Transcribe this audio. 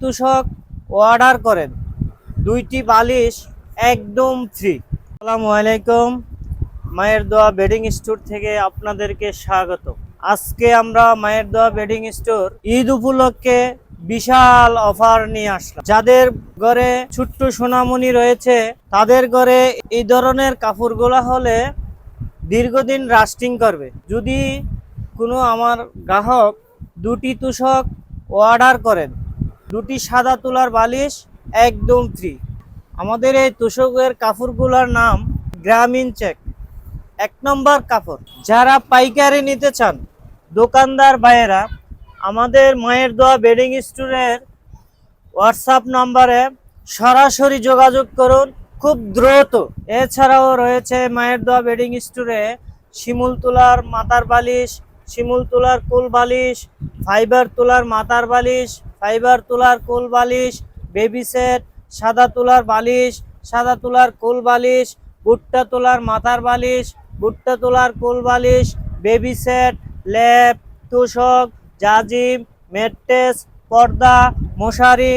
তুষক order করেন। দুইটি বালিশ, একদম ফ্রি আসসালামু আলাইকুম। মায়ের দোয়া বেডিং স্টোর থেকে আপনাদেরকে স্বাগত। আজকে আমরা মায়ের দোয়া বেডিং স্টোর ঈদ উপলক্ষে বিশাল অফার নিয়ে আসলাম। যাদের ঘরে ছোট্ট সোনামণি রয়েছে, তাদের ঘরে এই ধরনের কাপড়গুলো হলে দীর্ঘদিন রাস্টিং করবে। যদি কোনো আমার গ্রাহক দুটি তুষক অর্ডার করেন দুটি সাদা তুলার বালিশ একদম ফ্রি আমাদের এই তোষকের কাপড়গুলোর নাম গ্রামীণ চেক। এক নম্বর কাপড় যারা পাইকারি নিতে চান, দোকানদার ভাইয়েরা, আমাদের মায়ের দোয়া বেডিং স্টোরের হোয়াটসঅ্যাপ নম্বরে সরাসরি যোগাযোগ করুন, খুব দ্রুত। এছাড়াও রয়েছে মায়ের দোয়া বেডিং স্টোরে শিমুল তুলার মাথার বালিশ, শিমুল তুলার কুল বালিশ, ফাইবার তুলার মাথার বালিশ ফাইবার তোলার কোল বালিশ বেবি সেট সাদা তোলার বালিশ, সাদা তোলার কোল বালিশ, ভুট্টা তোলার মাথার বালিশ, ভুট্টা তোলার কোল বালিশ বেবি সেট ল্যাপ তোষক, জাজিম মেট্রেস পর্দা, মশারি